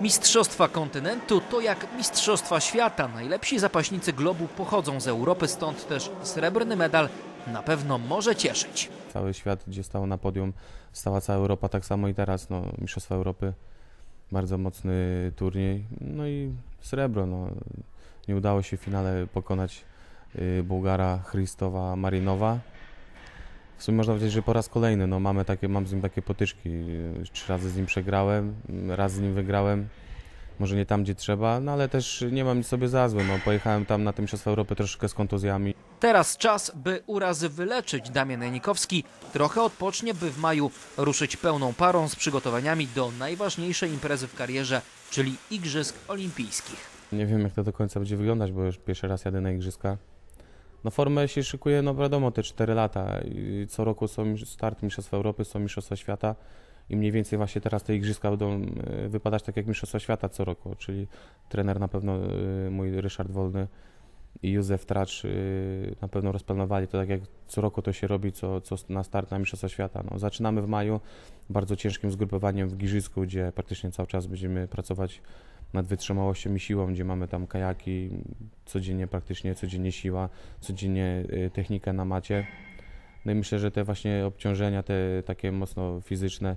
Mistrzostwa kontynentu to jak Mistrzostwa świata. Najlepsi zapaśnicy globu pochodzą z Europy, stąd też srebrny medal na pewno może cieszyć. Cały świat, gdzie stało na podium, stała cała Europa, tak samo i teraz, no, Mistrzostwa Europy, bardzo mocny turniej, no i srebro, no. Nie udało się w finale pokonać y, Bułgara Christowa Marinowa. W sumie można powiedzieć, że po raz kolejny, no, mamy takie, mam z nim takie potyczki, trzy razy z nim przegrałem, raz z nim wygrałem, może nie tam, gdzie trzeba, no ale też nie mam nic sobie za złe, no, pojechałem tam na te Mistrzostwa Europy troszkę z kontuzjami, Teraz czas, by urazy wyleczyć. Damian Janikowski trochę odpocznie, by w maju ruszyć pełną parą z przygotowaniami do najważniejszej imprezy w karierze, czyli Igrzysk Olimpijskich. Nie wiem, jak to do końca będzie wyglądać, bo już pierwszy raz jadę na igrzyska. No formę się szykuje, no wiadomo, te 4 lata. Co roku są start Mistrzostwa Europy, są Mistrzostwa Świata i mniej więcej właśnie teraz te igrzyska będą e, wypadać tak jak Mistrzostwa Świata co roku, czyli trener na pewno, e, mój Ryszard Wolny i Józef Tracz e, na pewno rozplanowali to tak jak co roku to się robi, co, co na start na Mistrzostwa Świata. No, zaczynamy w maju bardzo ciężkim zgrupowaniem w Giżycku, gdzie praktycznie cały czas będziemy pracować nad wytrzymałością i siłą, gdzie mamy tam kajaki, codziennie praktycznie, codziennie siła, codziennie y, technika na macie. No i myślę, że te właśnie obciążenia, te takie mocno fizyczne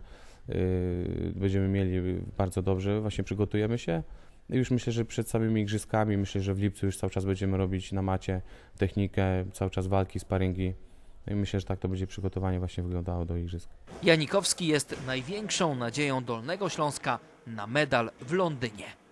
y, będziemy mieli bardzo dobrze, właśnie przygotujemy się. Już myślę, że przed samymi igrzyskami, myślę, że w lipcu już cały czas będziemy robić na macie technikę, cały czas walki, sparingi. No i myślę, że tak to będzie przygotowanie właśnie wyglądało do igrzysk. Janikowski jest największą nadzieją Dolnego Śląska na medal w Londynie.